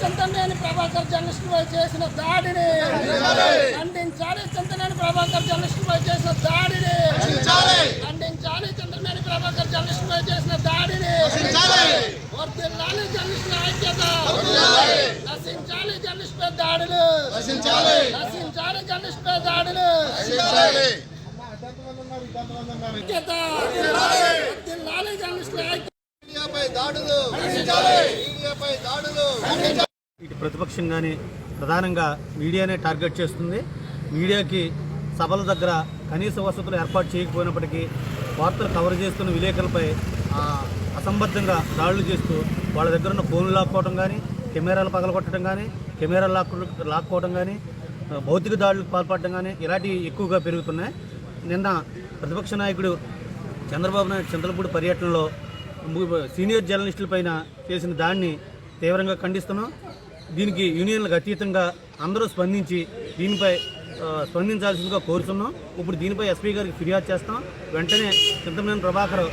చంద్రనేని ప్రభాకర్ జర్నలిస్టుపై చేసిన దాడిని ఖండించాలి. చంద్రనేని ప్రభాకర్ జర్నలిస్టుపై చేసిన దాడిని ఖండించాలి. చంద్రనేని ప్రభాకర్ జర్నలిస్టుపై చేసిన దాడిని వర్దిల్లాలి జర్నలిస్టుల ఐక్యత. నశించాలి జర్నలిస్టుపై దాడులు. నశించాలి. జర్నలిస్టుపై దాడులు. ఐక్యత. వర్దిల్లాలి జర్నలిస్టుల ఐక్యత దాడులు. మీడియాపై దాడులు. ప్రతిపక్షం కానీ ప్రధానంగా మీడియానే టార్గెట్ చేస్తుంది. మీడియాకి సభల దగ్గర కనీస వసతులు ఏర్పాటు చేయకపోయినప్పటికీ వార్తలు కవర్ చేస్తున్న విలేకరులపై అసంబద్ధంగా దాడులు చేస్తూ వాళ్ళ దగ్గర ఉన్న ఫోన్లు లాక్కోవడం కానీ కెమెరాలు పగలగొట్టడం కానీ కెమెరాలు లాక్కు లాక్కోవడం కానీ భౌతిక దాడులకు పాల్పడడం కానీ ఇలాంటివి ఎక్కువగా పెరుగుతున్నాయి. నిన్న ప్రతిపక్ష నాయకుడు చంద్రబాబు నాయుడు చంద్రపూడి పర్యటనలో సీనియర్ జర్నలిస్టుల పైన చేసిన దాడిని తీవ్రంగా ఖండిస్తున్నాం. దీనికి యూనియన్లకు అతీతంగా అందరూ స్పందించి దీనిపై స్పందించాల్సిందిగా కోరుతున్నాం ఇప్పుడు దీనిపై ఎస్పీ గారికి ఫిర్యాదు చేస్తాం. వెంటనే చింతమనేని ప్రభాకర్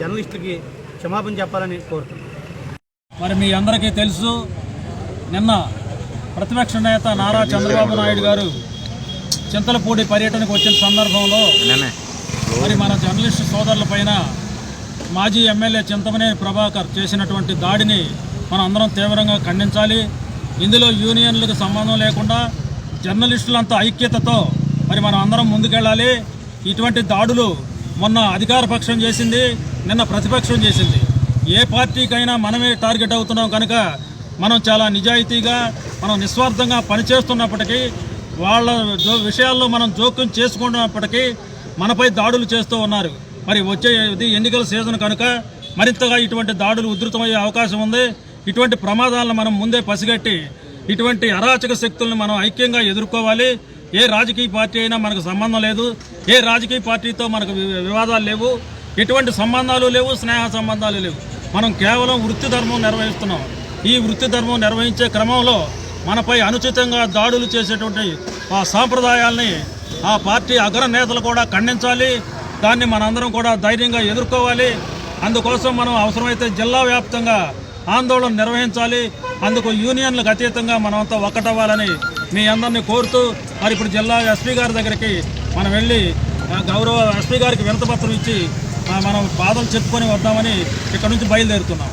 జర్నలిస్టులకి క్షమాపణ చెప్పాలని కోరుతున్నాం. మరి మీ అందరికీ తెలుసు నిన్న ప్రతిపక్ష నేత నారా చంద్రబాబు నాయుడు గారు చింతలపూడి పర్యటనకు వచ్చిన సందర్భంలో మరి మన జర్నలిస్టు సోదరుల పైన మాజీ ఎమ్మెల్యే చింతమనేని ప్రభాకర్ చేసినటువంటి దాడిని మనం అందరం తీవ్రంగా ఖండించాలి. ఇందులో యూనియన్లకు సంబంధం లేకుండా జర్నలిస్టులంతా ఐక్యతతో మరి మనం అందరం ముందుకెళ్ళాలి. ఇటువంటి దాడులు మొన్న అధికార పక్షం చేసింది నిన్న ప్రతిపక్షం చేసింది. ఏ పార్టీకైనా మనమే టార్గెట్ అవుతున్నాం కనుక మనం చాలా నిజాయితీగా మనం నిస్వార్థంగా పనిచేస్తున్నప్పటికీ వాళ్ళ విషయాల్లో మనం జోక్యం చేసుకుంటున్నప్పటికీ మనపై దాడులు చేస్తూ ఉన్నారు. మరి వచ్చే ఇది ఎన్నికల సీజన్ కనుక మరింతగా ఇటువంటి దాడులు ఉధృతమయ్యే అవకాశం ఉంది. ఇటువంటి ప్రమాదాలను మనం ముందే పసిగట్టి ఇటువంటి అరాచక శక్తులను మనం ఐక్యంగా ఎదుర్కోవాలి. ఏ రాజకీయ పార్టీ అయినా మనకు సంబంధం లేదు. ఏ రాజకీయ పార్టీతో మనకు వి- వివాదాలు లేవు. ఎటువంటి సంబంధాలు లేవు స్నేహ సంబంధాలు లేవు. మనం కేవలం వృత్తి ధర్మం నిర్వహిస్తున్నాం. ఈ వృత్తి ధర్మం నిర్వహించే క్రమంలో మనపై అనుచితంగా దాడులు చేసేటువంటి ఆ సాంప్రదాయాల్ని ఆ పార్టీ అగ్రనేతలు కూడా ఖండించాలి. దాన్ని మనందరం కూడా ధైర్యంగా ఎదుర్కోవాలి. అందుకోసం మనం అవసరమైతే జిల్లా వ్యాప్తంగా ఆందోళన నిర్వహించాలి. అందుకు యూనియన్లకు అతీతంగా మనమంతా ఒక్కటవ్వాలని మీ అందరినీ కోరుతూ మరి ఇప్పుడు జిల్లా ఎస్పీ గారి దగ్గరికి మనం వెళ్ళి గౌరవ ఎస్పీ గారికి వినతపత్రం ఇచ్చి మనం బాధలు చెప్పుకొని వద్దామని ఇక్కడ నుంచి బయలుదేరుతున్నాం.